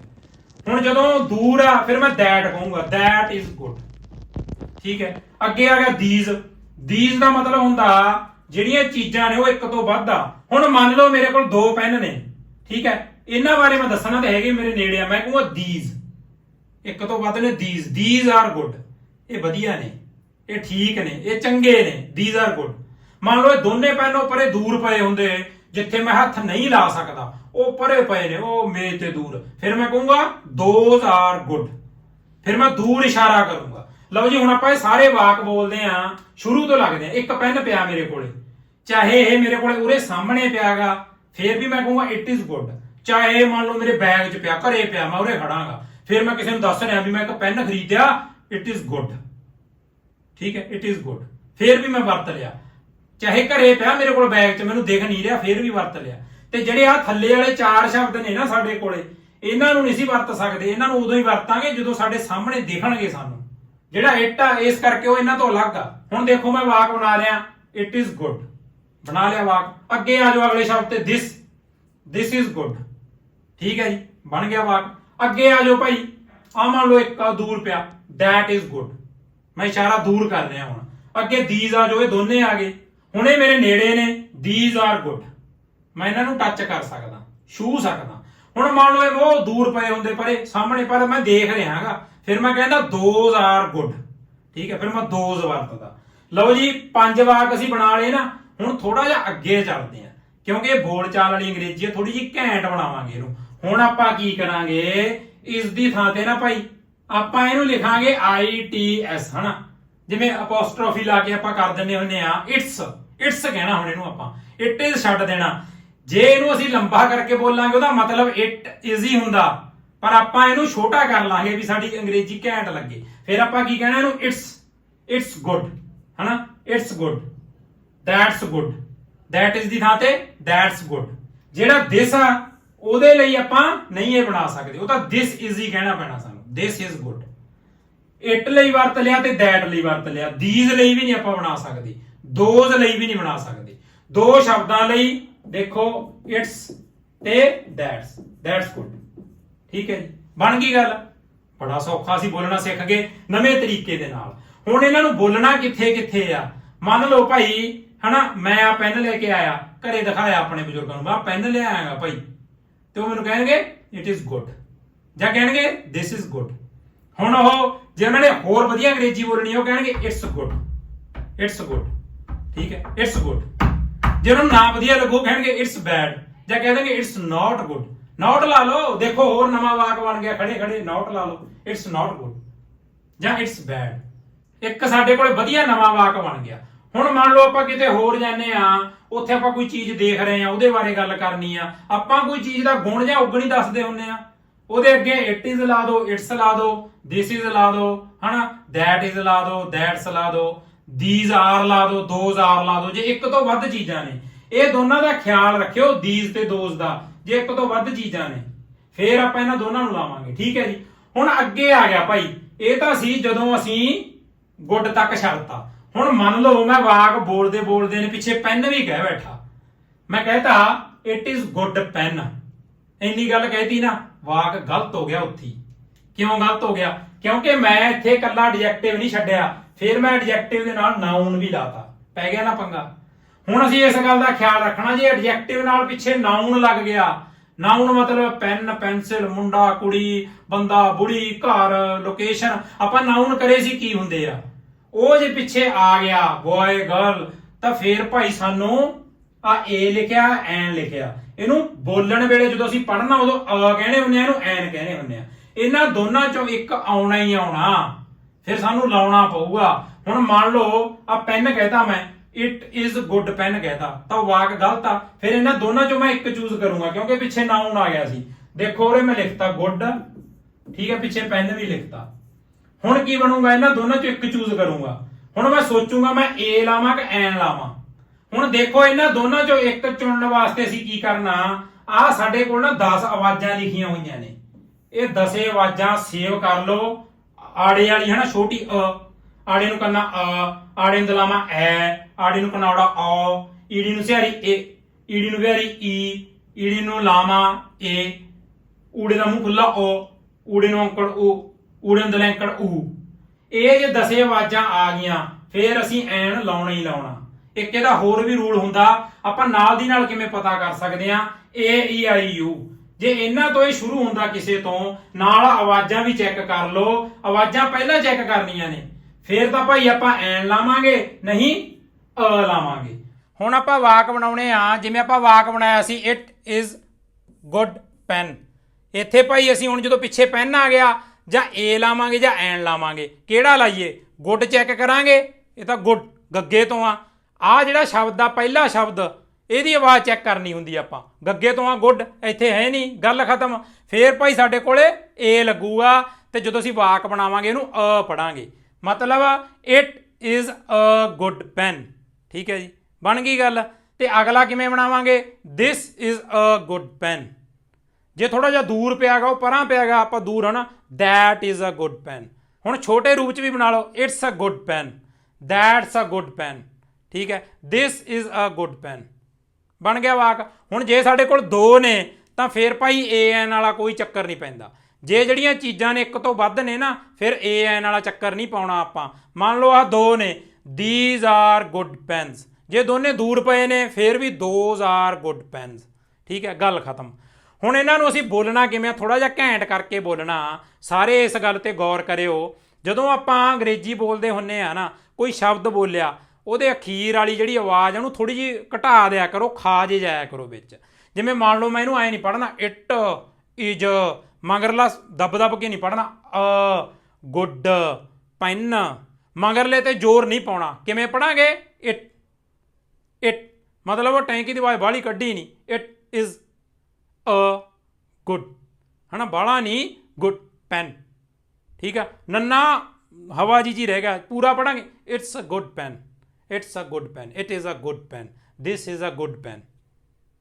ਹੁਣ ਜਦੋਂ ਦੂਰ ਆ, ਫਿਰ ਮੈਂ ਦੈਟ ਕਹੂੰਗਾ ਦੈਟ ਇਜ਼ ਗੁੱਡ ਠੀਕ ਹੈ? ਅੱਗੇ ਆ ਗਿਆ these these ਦਾ ਮਤਲਬ ਹੁੰਦਾ, ਜਿਹੜੀਆਂ ਚੀਜ਼ਾਂ ਨੇ ਉਹ ਇੱਕ ਤੋਂ ਵੱਧ ਆ। ਹੁਣ ਮੰਨ ਲਓ ਮੇਰੇ ਕੋਲ ਦੋ ਪੈਨ ਨੇ, ਠੀਕ ਹੈ? ਇਹਨਾਂ ਬਾਰੇ ਮੈਂ ਦੱਸਣਾ ਤਾਂ ਹੈਗੇ ਮੇਰੇ ਨੇੜੇ ਆ, ਮੈਂ ਕਹੂੰਗਾ these ਇੱਕ ਤੋਂ ਵੱਧ ਨੇ these these are good ਇਹ ਵਧੀਆ ਨੇ, ਇਹ ਠੀਕ ਨੇ, ਇਹ ਚੰਗੇ ਨੇ। these are good ਮੰਨ ਲਓ ਇਹ ਦੋਨੇ ਪੈਨ ਉਹ ਪਰੇ ਦੂਰ ਪਏ ਹੁੰਦੇ, ਜਿੱਥੇ ਮੈਂ ਹੱਥ ਨਹੀਂ ਲਾ ਸਕਦਾ, ਉਹ ਪਰੇ ਪਏ ਨੇ, ਉਹ ਮੇਜ਼ ਤੇ ਦੂਰ। ਫਿਰ ਮੈਂ ਕਹੂੰਗਾ, those ਆਰ ਗੁੱਡ ਫਿਰ ਮੈਂ ਦੂਰ ਇਸ਼ਾਰਾ ਕਰੂੰਗਾ। ਲਓ ਜੀ, ਹੁਣ ਆਪਾਂ ਇਹ ਸਾਰੇ ਵਾਕ ਬੋਲਦੇ ਆ ਸ਼ੁਰੂ ਤੋਂ ਲੱਗਦੇ ਆ ਇੱਕ ਪੈਨ ਪਿਆ ਮੇਰੇ ਕੋਲੇ। ਚਾਹੇ ਇਹ ਮੇਰੇ ਕੋਲੇ ਉਰੇ ਸਾਹਮਣੇ ਪਿਆਗਾ, ਫਿਰ ਵੀ ਮੈਂ ਕਹੂੰਗਾ ਇਟ ਇਜ਼ ਗੁੱਡ ਚਾਹੇ ਇਹ ਮੰਨ ਲਓ ਮੇਰੇ ਬੈਗ 'ਚ ਪਿਆ, ਘਰੇ ਪਿਆ, ਮੈਂ ਉਰੇ ਖੜਾਂਗਾ। ਫਿਰ ਮੈਂ ਕਿਸੇ ਨੂੰ ਦੱਸ ਰਿਹਾ ਵੀ ਮੈਂ ਇੱਕ ਪੈਨ ਖਰੀਦਿਆ ਇਟ ਇਜ਼ ਗੁੱਡ ਠੀਕ ਹੈ ਇਟ ਇਜ਼ ਗੁੱਡ ਫਿਰ ਵੀ ਮੈਂ ਵਰਤ ਲਿਆ। ਚਾਹੇ ਘਰੇ ਪਿਆ ਮੇਰੇ ਕੋਲ ਬੈਗ 'ਚ, ਮੈਨੂੰ ਦਿਖ ਨਹੀਂ ਰਿਹਾ, ਫਿਰ ਵੀ ਵਰਤ ਲਿਆ। ਤੇ ਜਿਹੜੇ ਆ ਥੱਲੇ ਵਾਲੇ ਚਾਰ ਸ਼ਬਦ ਨੇ ਨਾ ਸਾਡੇ ਕੋਲੇ, ਇਹਨਾਂ ਨੂੰ ਨਹੀਂ ਸੀ ਵਰਤ ਸਕਦੇ, ਇਹਨਾਂ ਨੂੰ ਉਦੋਂ ਹੀ ਵਰਤਾਂਗੇ ਜਦੋਂ ਸਾਡੇ ਸਾਹਮਣੇ ਦਿਖਣਗੇ ਸਾਨੂੰ। ਜਿਹੜਾ ਇਟ ਆ, ਇਸ ਕਰਕੇ ਉਹ ਇਹਨਾਂ ਤੋਂ ਅਲੱਗ ਆ। ਹੁਣ ਦੇਖੋ ਮੈਂ ਵਾਕ ਬਣਾ ਲਿਆ ਇਟ ਇਜ਼ ਗੁੱਡ ਬਣਾ ਲਿਆ ਵਾਕ। ਅੱਗੇ ਆ ਜਾਓ ਅਗਲੇ ਸ਼ਬਦ ਤੇ ਦਿਸ this is good ਠੀਕ ਹੈ ਜੀ, ਬਣ ਗਿਆ ਵਾਕ। ਅੱਗੇ ਆ ਜਾਓ ਭਾਈ ਆ ਮੰਨ ਲਓ ਇੱਕ ਦੂਰ ਪਿਆ ਦੈਟ ਇਜ਼ ਗੁੱਡ ਮੈਂ ਇਸ਼ਾਰਾ ਦੂਰ ਕਰ ਰਿਹਾ ਹੁਣ। ਅੱਗੇ these ਆ ਜਾਓ, ਇਹ ਦੋਨੇ ਆ ਗਏ। ਹੁਣ ਇਹ ਮੇਰੇ ਨੇੜੇ ਨੇ, these ਆਰ ਗੁੱਡ ਮੈਂ ਇਹਨਾਂ ਨੂੰ ਟੱਚ ਕਰ ਸਕਦਾ, ਛੂ ਸਕਦਾ। ਹੁਣ ਮੰਨ ਲਓ ਇਹ ਬਹੁਤ ਦੂਰ ਪਏ ਹੁੰਦੇ, ਪਰੇ ਸਾਹਮਣੇ, ਪਰ ਮੈਂ ਦੇਖ ਰਿਹਾ ਹਾਂਗਾ। ਫਿਰ ਮੈਂ ਕਹਿੰਦਾ ਦੋਜ਼ ਆਰ ਗੁੱਡ ਠੀਕ ਹੈ, ਫਿਰ ਮੈਂ ਦੋਜ਼ ਵਰਤਦਾ। ਲਓ ਜੀ, ਪੰਜ ਵਾਕ ਅਸੀਂ ਬਣਾ ਲਏ ਨਾ, ਹੁਣ ਥੋੜਾ ਜਿਹਾ ਅੱਗੇ ਚੱਲਦੇ ਆ ਕਿਉਂਕਿ ਇਹ ਬੋਲ ਚਾਲ ਵਾਲੀ ਅੰਗਰੇਜ਼ੀ ਹੈ ਥੋੜੀ ਜਿਹੀ ਘੈਂਟ ਬਣਾਵਾਂਗੇ ਇਹਨੂੰ। ਹੁਣ ਆਪਾਂ ਕੀ ਕਰਾਂਗੇ, ਇਸ ਦੀ ਥਾਂ ਤੇ ਨਾ ਭਾਈ, ਆਪਾਂ ਇਹਨੂੰ ਲਿਖਾਂਗੇ ਆਈ ਟੀ ਐਸ ਹਨਾ? ਜਿਵੇਂ ਅਪੋਸਟ੍ਰੋਫੀ ਲਾ ਕੇ ਆਪਾਂ ਕਰ ਦਿੰਨੇ ਹੁੰਨੇ ਆ ਇਟਸ ਇਟਸ ਕਹਿਣਾ ਹੁਣ ਇਹਨੂੰ ਆਪਾਂ। ਇਟ ਇਜ਼ ਛੱਡ ਦੇਣਾ। ਜੇ ਇਹਨੂੰ ਅਸੀਂ ਲੰਬਾ ਕਰਕੇ ਬੋਲਾਂਗੇ, ਉਹਦਾ ਮਤਲਬ ਇਟ ਇਜ਼ ਹੀ ਹੁੰਦਾ। ਪਰ ਆਪਾਂ ਇਹਨੂੰ ਛੋਟਾ ਕਰ ਲਾਂਗੇ ਵੀ ਸਾਡੀ ਅੰਗਰੇਜ਼ੀ ਘੈਂਟ ਲੱਗੇ। ਫਿਰ ਆਪਾਂ ਕੀ ਕਹਿਣਾ ਇਹਨੂੰ? ਇਟਸ ਇਟਸ ਗੁੱਡ ਹਨਾ? It's good that's good that is ਦੀ ਥਾਂ ਤੇ ਦੈਟਸ ਗੁੱਡ ਜਿਹੜਾ ਦਿਸ ਆ, ਉਹਦੇ ਲਈ ਆਪਾਂ ਨਹੀਂ ਇਹ ਬਣਾ ਸਕਦੇ। ਉਹ ਤਾਂ this is ਹੀ ਕਹਿਣਾ ਪੈਣਾ ਸਾਨੂੰ। This is good ਇਟ ਲਈ ਵਰਤ ਲਿਆ ਤੇ ਦੈਟ ਲਈ ਵਰਤ ਲਿਆ। These ਲਈ ਵੀ ਨਹੀਂ ਆਪਾਂ ਬਣਾ ਸਕਦੇ। Those ਲਈ ਵੀ ਨਹੀਂ ਬਣਾ ਸਕਦੇ। ਦੋ ਸ਼ਬਦਾਂ ਲਈ ਦੇਖੋ ਇਟਸ ਤੇ ਦੈਟਸ ਦੈਟਸ ਗੁੱਡ ਠੀਕ ਹੈ ਜੀ। ਬਣ ਗਈ ਗੱਲ। ਬੜਾ ਸੌਖਾ ਸੀ ਬੋਲਣਾ ਸਿੱਖ ਗਏ ਨਵੇਂ ਤਰੀਕੇ ਦੇ ਨਾਲ। ਹੁਣ ਇਹਨਾਂ ਨੂੰ ਬੋਲਣਾ ਕਿੱਥੇ ਕਿੱਥੇ ਆ? ਮੰਨ ਲਓ ਭਾਈ, ਹਨਾ, ਮੈਂ ਆ ਪੈਨ ਲੈ ਕੇ ਆਇਆ, ਘਰੇ ਦਿਖਾਇਆ ਆਪਣੇ ਬਜ਼ੁਰਗਾਂ ਨੂੰ, ਮੈਂ ਪੈਨ ਲੈ ਆਇਆਗਾ ਭਾਈ। ਤੇ ਉਹ ਮੈਨੂੰ ਕਹਿਣਗੇ ਇਟ ਇਜ਼ ਗੁੱਡ ਜਾਂ ਕਹਿਣਗੇ, this ਇਜ਼ ਗੁੱਡ ਹੁਣ ਉਹ, ਜੇ ਉਹਨਾਂ ਨੇ ਹੋਰ ਵਧੀਆ ਅੰਗਰੇਜ਼ੀ ਬੋਲਣੀ ਉਹ ਕਹਿਣਗੇ ਇਟਸ ਗੁੱਡ ਇਟਸ ਗੁੱਡ ਠੀਕ ਹੈ? ਇਟਸ ਗੁੱਡ ਜੇ ਉਹਨਾਂ ਨਾ ਵਧੀਆ ਲੱਗੂ ਕਹਿਣਗੇ ਇਟਸ ਬੈਡ ਜਾਂ ਕਹਿ ਦੇਣਗੇ ਇਟਸ ਨਾਟ ਗੁੱਡ ਨਾਟ ਲਾ ਲਓ, ਦੇਖੋ, ਹੋਰ ਨਵਾਂ ਵਾਕ ਬਣ ਗਿਆ, ਖੜੇ ਖੜੇ ਨਾਟ ਲਾ ਲਓ। ਇਟਸ ਨਾਟ ਗੁੱਡ ਜਾਂ ਇਟਸ ਬੈਡ ਇੱਕ ਸਾਡੇ ਕੋਲੇ ਵਧੀਆ ਨਵਾਂ ਵਾਕ ਬਣ ਗਿਆ। ਹੁਣ ਮੰਨ ਲਓ ਆਪਾਂ ਕਿਤੇ ਹੋਰ ਜਾਂਦੇ ਆ ਉੱਥੇ ਆਪਾਂ ਕੋਈ ਚੀਜ਼ ਦੇਖ ਰਹੇ ਆ ਉਹਦੇ ਬਾਰੇ ਗੱਲ ਕਰਨੀ ਆ। ਆਪਾਂ ਕੋਈ ਚੀਜ਼ ਦਾ ਗੁਣ ਜਾਂ ਉਗਣੀ ਦੱਸਦੇ ਹੁੰਨੇ ਆ ਉਹਦੇ ਅੱਗੇ ਇਟ ਇਜ਼ ਲਾ ਦਿਓ ਇਟਸ ਲਾ ਦਿਓ this is ਲਾ ਦਿਓ ਹਨਾ? ਦੈਟ ਇਜ ਲਾ ਦਿਓ ਦੈਟਸ ਲਾ ਦਿਓ these are ਲਾ ਦਿਓ, those are ਲਾ ਦਿਓ। ਜੇ ਇੱਕ ਤੋਂ ਵੱਧ ਚੀਜ਼ਾਂ ਨੇ, ਇਹ ਦੋਨਾਂ ਦਾ ਖਿਆਲ ਰੱਖਿਓ, these ਤੇ those ਦਾ। ਜੇ ਇੱਕ ਤੋਂ ਵੱਧ ਚੀਜ਼ਾਂ ਨੇ, ਫੇਰ ਆਪਾਂ ਇਹਨਾਂ ਦੋਨਾਂ ਨੂੰ ਲਾਵਾਂਗੇ, ਠੀਕ ਹੈ ਜੀ? ਹੁਣ ਅੱਗੇ ਆ ਗਿਆ ਭਾਈ, ਇਹ ਤਾਂ ਸੀ ਜਦੋਂ ਅਸੀਂ ਗੁੱਡ ਤੱਕ ਛੱਡਤਾ। ਹੁਣ ਮੰਨ ਲਓ, ਮੈਂ ਵਾਕ ਬੋਲਦੇ ਬੋਲਦੇ ਨੇ ਪਿੱਛੇ ਪੈਨ ਵੀ ਕਹਿ ਬੈਠਾ। ਮੈਂ ਕਹਤਾ ਇਟ ਇਜ਼ ਗੁੱਡ ਪੈਨ ਇੰਨੀ ਗੱਲ ਕਹਿਤੀ ਨਾ, ਵਾਕ ਗਲਤ ਹੋ ਗਿਆ ਉੱਥੀ ਕਿਉਂ ਗਲਤ ਹੋ ਗਿਆ? ਕਿਉਂਕਿ ਮੈਂ ਇੱਥੇ ਕੱਲਾ ਡਿਜੈਕਟਿਵ ਨਹੀਂ ਛੱਡਿਆ। ਫਿਰ ਮੈਂ ਐਡਜੈਕਟਿਵ ਦੇ ਨਾਲ ਨਾਉਨ ਵੀ ਲਾਤਾ। ਪੈ ਗਿਆ ਨਾ ਪੰਗਾ। ਹੁਣ ਅਸੀਂ ਇਸ ਗੱਲ ਦਾ ਖਿਆਲ ਰੱਖਣਾ, ਜੇ ਐਡਜੈਕਟਿਵ ਨਾਲ ਪਿੱਛੇ ਨਾਉਨ ਲੱਗ ਗਿਆ ਨਾਉਨ ਮਤਲਬ ਪੈਨ ਪੈਨਸਿਲ ਮੁੰਡਾ, ਕੁੜੀ, ਬੰਦਾ, ਬੁੜੀ, ਘਰ ਲੋਕੇਸ਼ਨ ਆਪਾਂ ਨਾਉਨ ਕਰੇ ਸੀ ਕੀ ਹੁੰਦੇ ਆ? ਉਹ ਜੇ ਪਿੱਛੇ ਆ ਗਿਆ ਬॉय ਗਰਲ ਤਾਂ ਫੇਰ ਭਾਈ ਸਾਨੂੰ ਆ ਏ ਲਿਖਿਆ ਐਨ ਲਿਖਿਆ। ਇਹਨੂੰ ਬੋਲਣ ਵੇਲੇ ਜਦੋਂ ਅਸੀਂ ਪੜ੍ਹਨਾ, ਉਦੋਂ ਅ ਕਹਿੰਦੇ ਹੁੰਦੇ ਆ, ਇਹਨੂੰ ਐਨ ਕਹਿੰਦੇ ਹੁੰਦੇ ਆ। ਇਹਨਾਂ ਦੋਨਾਂ ਚੋਂ ਇੱਕ ਆਉਣਾ ਹੀ ਆਉਣਾ। ਫਿਰ ਸਾਨੂੰ ਲਾਉਣਾ ਪਊਗਾ। ਹੁਣ ਮੰਨ ਲਓ ਆ ਪੈਨ ਕਹਿਤਾ ਮੈਂ। ਇਟ ਇਜ਼ ਗੁੱਡ ਪੈਨ ਕਹਿਤਾ। ਤਾਂ ਵਾਕ ਗਲਤ ਆ। ਫਿਰ ਇਹਨਾਂ ਦੋਨਾਂ ਚੋਂ ਮੈਂ ਇੱਕ ਚੂਜ਼ ਕਰੂੰਗਾ, ਕਿਉਂਕਿ ਪਿੱਛੇ ਨਾਉਨ ਆ ਗਿਆ ਸੀ। ਦੇਖੋ ਉਰੇ ਮੈਂ ਲਿਖਤਾ ਗੁੱਡ ਠੀਕ ਹੈ, ਪਿੱਛੇ ਪੈਨ ਵੀ ਲਿਖਤਾ। ਹੁਣ ਕੀ ਬਣੂਗਾ? ਇਹਨਾਂ ਦੋਨਾਂ ਚੋਂ ਇੱਕ ਚੂਜ਼ ਕਰੂੰਗਾ। ਹੁਣ ਮੈਂ ਸੋਚੂਗਾ ਮੈਂ ਏ ਲਾਵਾਂ ਕਿ ਐਨ ਲਾਵਾਂ। ਹੁਣ ਦੇਖੋ ਇਹਨਾਂ ਦੋਨਾਂ ਚੋਂ ਇੱਕ ਚੁਣਨ ਵਾਸਤੇ ਅਸੀਂ ਕੀ ਕਰਨਾ? ਆ ਸਾਡੇ ਕੋਲ ਨਾ 10 ਆਵਾਜ਼ਾਂ ਲਿਖੀਆਂ ਹੋਈਆਂ ਨੇ। ਇਹ 10 ਆਵਾਜ਼ਾਂ ਸੇਵ ਕਰ ਲਓ। ਆੜੇ ਵਾਲੀ ਹੈ ਨਾ ਛੋਟੀ ਅ, ਆੜੇ ਨੂੰ ਕਰਨਾ ਅ, ਆੜੇ ਨੂੰ ਦਲਾਮਾ ਐ, ਆੜੇ ਨੂੰ ਕਨਾਉੜਾ ਔ, ਈੜੀ ਨੂੰ ਸਿਆਰੀ ਏ, ਈੜੀ ਨੂੰ ਵਿਹਾਰੀ ਈ, ਈੜੀ ਨੂੰ ਲਾਮਾ ਏ, ਊੜੇ ਦਾ ਮੂੰਹ ਖੁੱਲਾ ਓ ਊੜੇ ਨੂੰ ਅੰਕੜ ਊ, ਊੜੇ ਨੂੰ ਦਲੈਂਕੜ ਊ। ਇਹ ਜੇ ਦਸੇ ਆਵਾਜ਼ਾਂ ਆ ਗਈਆਂ, ਫੇਰ ਅਸੀਂ ਐਨ ਲਾਉਣਾ ਹੀ ਲਾਉਣਾ। ਇੱਕ ਇਹਦਾ ਹੋਰ ਵੀ ਰੂਲ ਹੁੰਦਾ, ਆਪਾਂ ਨਾਲ ਦੀ ਨਾਲ ਕਿਵੇਂ ਪਤਾ ਕਰ ਸਕਦੇ ਆ ਏ, ਈ, ਆਈ, ਯੂ। ਜੇ ਇਹਨਾਂ ਤੋਂ ਇਹ ਸ਼ੁਰੂ ਹੁੰਦਾ ਕਿਸੇ ਤੋਂ, ਨਾਲ ਆਵਾਜ਼ਾਂ ਵੀ ਚੈੱਕ ਕਰ ਲਓ। ਆਵਾਜ਼ਾਂ ਪਹਿਲਾਂ ਚੈੱਕ ਕਰਨੀਆਂ ਨੇ। ਫੇਰ ਤਾਂ ਭਾਈ ਆਪਾਂ ਐਨ ਲਾਵਾਂਗੇ, ਨਹੀਂ, ਅ ਲਾਵਾਂਗੇ। ਹੁਣ ਆਪਾਂ ਵਾਕ ਬਣਾਉਣੇ ਆ। ਜਿਵੇਂ ਆਪਾਂ ਵਾਕ ਬਣਾਇਆ ਸੀ ਇਟ ਇਜ਼ ਗੁੱਡ ਪੈਨ ਇੱਥੇ ਭਾਈ ਅਸੀਂ ਹੁਣ ਜਦੋਂ ਪਿੱਛੇ ਪੈਨ ਆ ਗਿਆ, ਜਾਂ ਏ ਲਾਵਾਂਗੇ ਜਾਂ ਐਨ ਲਾਵਾਂਗੇ, ਕਿਹੜਾ ਲਾਈਏ? ਗੁੱਡ ਚੈੱਕ ਕਰਾਂਗੇ? ਇਹ ਤਾਂ ਗੁੱਡ ਗੱਗੇ ਤੋਂ ਆ। ਆ ਜਿਹੜਾ ਸ਼ਬਦ ਆ, ਪਹਿਲਾ ਸ਼ਬਦ ਇਹਦੀ ਆਵਾਜ਼ ਚੈੱਕ ਕਰਨੀ ਹੁੰਦੀ ਆਪਾਂ। ਗੱਗੇ ਤੋਂ ਆ ਗੁੱਡ, ਇੱਥੇ ਹੈ ਨਹੀਂ, ਗੱਲ ਖਤਮ। ਫੇਰ ਭਾਈ ਸਾਡੇ ਕੋਲੇ ਏ ਲੱਗੂਗਾ ਤੇ ਜਦੋਂ ਅਸੀਂ ਵਾਕ ਬਣਾਵਾਂਗੇ ਇਹਨੂੰ ਅ ਪੜਾਂਗੇ। ਮਤਲਬ it is a good pen ਠੀਕ ਹੈ ਜੀ, ਬਣ ਗਈ ਗੱਲ। ਤੇ ਅਗਲਾ ਕਿਵੇਂ ਬਣਾਵਾਂਗੇ? This is a good pen ਜੇ ਥੋੜਾ ਜਿਹਾ ਦੂਰ ਪਿਆਗਾ, ਉਹ ਪਰਾਂ ਪਿਆਗਾ, ਆਪਾਂ ਦੂਰ ਹਨਾ। That is a good pen ਹੁਣ ਛੋਟੇ ਰੂਪ ਚ ਵੀ ਬਣਾ ਲਓ। It's a good pen that's a good pen ਠੀਕ ਹੈ। This is a good pen ਬਣ ਗਿਆ ਵਾਕ। ਹੁਣ ਜੇ ਸਾਡੇ ਕੋਲ ਦੋ ਨੇ, ਤਾਂ ਫਿਰ ਭਾਈ an ਵਾਲਾ ਕੋਈ ਚੱਕਰ ਨਹੀਂ ਪੈਂਦਾ। ਜੇ ਜਿਹੜੀਆਂ ਚੀਜ਼ਾਂ ਨੇ ਇੱਕ ਤੋਂ ਵੱਧ ਨੇ ਨਾ, ਫਿਰ an ਵਾਲਾ ਚੱਕਰ ਨਹੀਂ ਪਾਉਣਾ ਆਪਾਂ। ਮੰਨ ਲਓ ਆ ਦੋ ਨੇ, these ਆਰ ਗੁੱਡ pens ਜੇ ਦੋਨੇ ਦੂਰ ਪਏ ਨੇ, ਫਿਰ ਵੀ ਦੋਜ਼ ਆਰ ਗੁੱਡ pens ਠੀਕ ਹੈ, ਗੱਲ ਖਤਮ। ਹੁਣ ਇਹਨਾਂ ਨੂੰ ਅਸੀਂ ਬੋਲਣਾ ਕਿਵੇਂ ਥੋੜਾ ਜਿਹਾ ਘੈਂਟ ਕਰਕੇ ਬੋਲਣਾ। ਸਾਰੇ ਇਸ ਗੱਲ ਤੇ ਗੌਰ ਕਰਿਓ। ਜਦੋਂ ਆਪਾਂ ਅੰਗਰੇਜ਼ੀ ਬੋਲਦੇ ਹੁੰਨੇ ਆ ਨਾ, ਕੋਈ ਸ਼ਬਦ ਬੋਲਿਆ ਉਹਦੇ ਅਖੀਰ ਵਾਲੀ ਜਿਹੜੀ ਆਵਾਜ਼ ਆ, ਉਹਨੂੰ ਥੋੜੀ ਜਿਹੀ ਘਟਾ ਦਿਆ ਕਰੋ, ਖਾ ਜੇ ਜਾਇਆ ਕਰੋ ਵਿੱਚ। ਜਿਵੇਂ ਮੰਨ ਲਓ ਮੈਂ ਇਹਨੂੰ ਐ ਨਹੀਂ ਪੜਨਾ ਇਟ ਇਜ ਮਗਰਲਾ ਦੱਬ ਦੱਬ ਕੇ ਨਹੀਂ ਪੜਨਾ ਅ, ਗੁੱਡ, ਪੈਨ, ਮਗਰਲੇ ਤੇ ਜ਼ੋਰ ਨਹੀਂ ਪਾਉਣਾ। ਕਿਵੇਂ ਪੜਾਂਗੇ ਇਟ ਇਟ ਮਤਲਬ ਉਹ ਟੈਂਕੀ ਦੀ ਆਵਾਜ਼ ਬਾਹਲੀ ਕੱਢੀ ਨਹੀਂ। ਇਟ ਇਜ਼ ਅ ਗੁੱਡ ਹਨਾ ਬਾਲਾ ਨਹੀਂ ਗੁੱਡ ਪੈਨ ਠੀਕ ਆ? ਨੰਨਾ ਹਵਾ ਜੀ ਜੀ ਰਹਿ ਗਿਆ, ਪੂਰਾ ਪੜਾਂਗੇ it's a good pen it's a good pen it is a good pen this is a good pen